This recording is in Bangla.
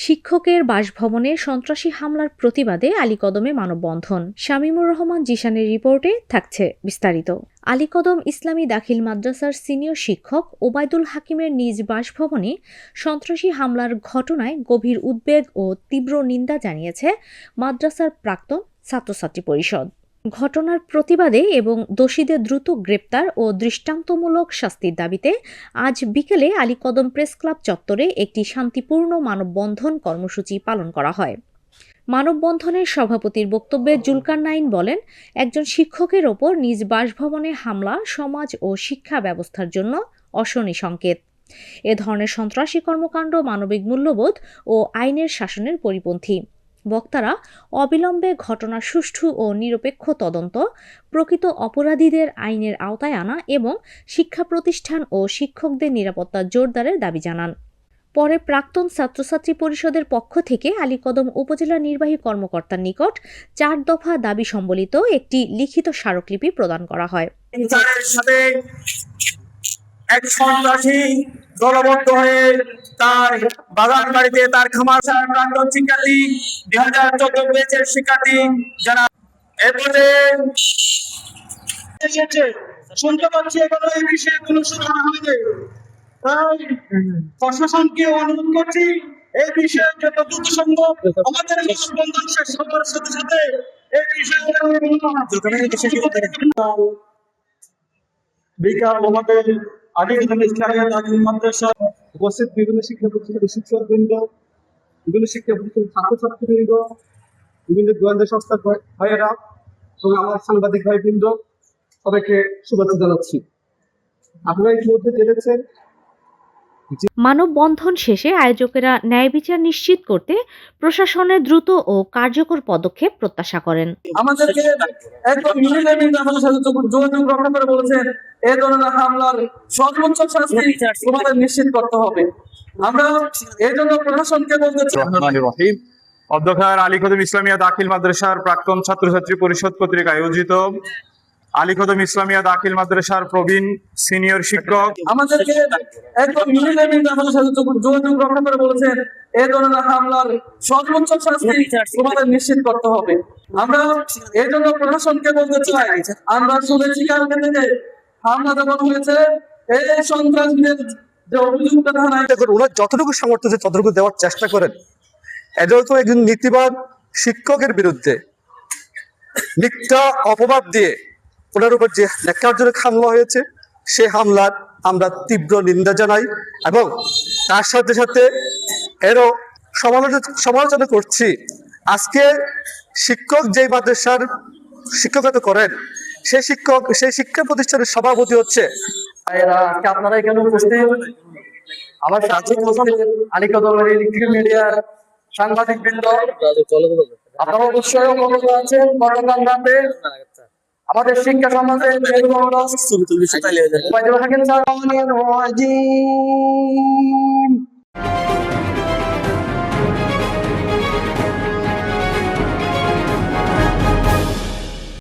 শিক্ষকের বাসভবনে সন্ত্রাসী হামলার প্রতিবাদে আলীকদমে মানববন্ধন। শামীমুর রহমান জিশানের রিপোর্টে থাকছে বিস্তারিত। আলীকদম ইসলামী দাখিল মাদ্রাসার সিনিয়র শিক্ষক ওবায়দুল হাকিমের নিজ বাসভবনে সন্ত্রাসী হামলার ঘটনায় গভীর উদ্বেগ ও তীব্র নিন্দা জানিয়েছে মাদ্রাসার প্রাক্তন ছাত্রছাত্রী পরিষদ। ঘটনার প্রতিবাদে এবং দোষীদের দ্রুত গ্রেপ্তার ও দৃষ্টান্তমূলক শাস্তির দাবিতে আজ বিকেলে আলীকদম প্রেস ক্লাব চত্বরে একটি শান্তিপূর্ণ মানববন্ধন কর্মসূচি পালন করা হয়। মানববন্ধনের সভাপতির বক্তব্যে জুলকার নাইন বলেন, একজন শিক্ষকের ওপর নিজ বাসভবনে হামলা সমাজ ও শিক্ষা ব্যবস্থার জন্য অশনি সংকেত। এ ধরনের সন্ত্রাসী কর্মকাণ্ড মানবিক মূল্যবোধ ও আইনের শাসনের পরিপন্থী। বক্তারা অবিলম্বে ঘটনার সুষ্ঠু ও নিরপেক্ষ তদন্ত, প্রকৃত অপরাধীদের আইনের আওতায় আনা এবং শিক্ষা প্রতিষ্ঠান ও শিক্ষকদের নিরাপত্তা জোরদারের দাবি জানান। পরে প্রাক্তন ছাত্রছাত্রী পরিষদের পক্ষ থেকে আলীকদম উপজেলা নির্বাহী কর্মকর্তার নিকট চার দফা দাবি সম্বলিত একটি লিখিত স্মারকলিপি প্রদান করা হয়। দলবদ্ধ হয়ে তার বাগান বাড়িতে তার খামার প্রাক্তন শিক্ষার্থী দুই হাজার চোদ্দ বেচের শিক্ষার্থী যারা এরপরে শুনতে পাচ্ছি এখনও এই বিষয়ে কোনো সূচনা হয়নি। তাই প্রশাসনকে অনুরোধ করছি এই বিষয়ে যত দ্রুত সম্ভব আমাদের মানববন্ধন শেষ হওয়ার সাথে সাথে এই বিষয়ে বিকাল আমাদের বিভিন্ন শিক্ষা বিভিন্ন শিক্ষা প্রতিষ্ঠানের ছাত্রছাত্রীবৃন্দ, বিভিন্ন সংস্থার এবং সাংবাদিক ভাইবৃন্দ, সবাইকে শুভেচ্ছা জানাচ্ছি। আপনারা ইতিমধ্যে জেনেছেন মানববন্ধন শেষে আয়োজকেরা ন্যায় বিচার নিশ্চিত করতে প্রশাসনের দ্রুত ও কার্যকর পদক্ষেপ প্রত্যাশা করেন। আমাদেরকে একদম মিলিয়ে মিলিয়ে আমাদের সাথে যোগাযোগ রক্ষা করে বলেছেন এই ধরনের হামলার সর্বোচ্চ শাস্তি তোমাদের নিশ্চিত করতে হবে। আমরা এই জন্য প্রশাসনকে বলতে চাই। রহমানির রহিম অধ্যক্ষার আলীকদম ইসলামিয়া দাখিল মাদ্রাসার প্রাক্তন ছাত্রছাত্রী পরিষদ কর্তৃক আয়োজিত আলীকদম ইসলামিয়া দাখিল মাদ্রাসার প্রবীণ সিনিয়র শিক্ষক। আমাদেরকে একদম মিলিয়ে মিলিয়ে আমাদের সাথে যোগাযোগ রক্ষা করে বলেছেন এই ধরনের হামলার সর্বোচ্চ শাস্তি তোমাদের নিশ্চিত করতে হবে। আমরা এই জন্য প্রশাসনকে বলতে চাই আমরা শুনেছি কালকে থেকে হামলা যখন হয়েছে এই সন্ত্রাসীদের যে থানায় ওনার যতটুকু সামর্থ্য আছে ততটুকু দেওয়ার চেষ্টা করেন। এদের তো একজন নীতিবাদ শিক্ষকের বিরুদ্ধে মিথ্যা অপবাদ দিয়ে ওনার উপর যে ন্যাক্কারজনক হামলা হয়েছে, সে হামলার আমরা তীব্র নিন্দা জানাই এবং তার সাথে সাথে এরও সমালোচনা সমালোচনা করছি। আজকে শিক্ষক যে মাদ্রাসার শিক্ষকতা করেন সেই শিক্ষক সেই শিক্ষা প্রতিষ্ঠানের সভাপতি হচ্ছে আপনারা এখানে উপস্থিত? আমার মিডিয়ার সাংবাদিক বৃন্দ আপনারা অবশ্যই অবগত আছেন। গতকাল আমাদের শিক্ষা সমাজে